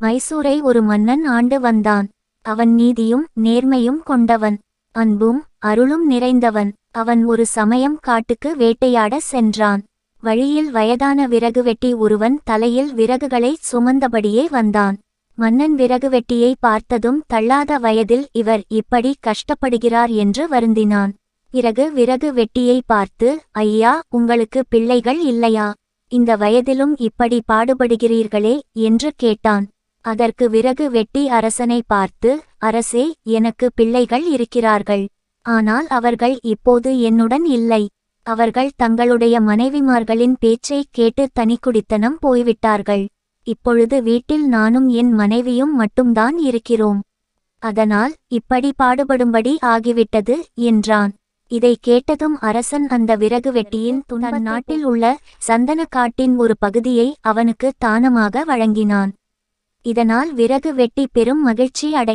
மைசூரை ஒரு மன்னன் ஆண்டு வந்தான். அவன் நீதியும் நேர்மையும் கொண்டவன். அன்பும் அருளும் நிறைந்தவன். அவன் ஒரு சமயம் காட்டுக்கு வேட்டையாட சென்றான். வழியில் வயதான விறகு வெட்டி ஒருவன் தலையில் விறகுகளை சுமந்தபடியே வந்தான். மன்னன் விறகு வெட்டியை பார்த்ததும் தள்ளாத வயதில் இவர் இப்படி கஷ்டப்படுகிறார் என்று வருந்தினான். பிறகு விறகு வெட்டியை பார்த்து ஐயா உங்களுக்கு பிள்ளைகள் இல்லையா? இந்த வயதிலும் இப்படி பாடுபடுகிறீர்களே? என்று கேட்டான். அதற்கு விறகு வெட்டி அரசனை பார்த்து அரசே எனக்கு பிள்ளைகள் இருக்கிறார்கள். ஆனால் அவர்கள் இப்போது என்னுடன் இல்லை. அவர்கள் தங்களுடைய மனைவிமார்களின் பேச்சைக் கேட்டு தனிக்குடித்தனம் போய்விட்டார்கள். இப்பொழுது வீட்டில் நானும் என் மனைவியும் மட்டும்தான் இருக்கிறோம். அதனால் இப்படி பாடுபடும்படி ஆகிவிட்டது என்றான். இதை கேட்டதும் அரசன் அந்த விறகு வெட்டியின் துன்ப நாட்டில் உள்ள சந்தனக்காட்டின் ஒரு பகுதியை அவனுக்கு தானமாக வழங்கினான். இதனால் விறகு வெட்டி பெரும் மகிழ்ச்சி அடை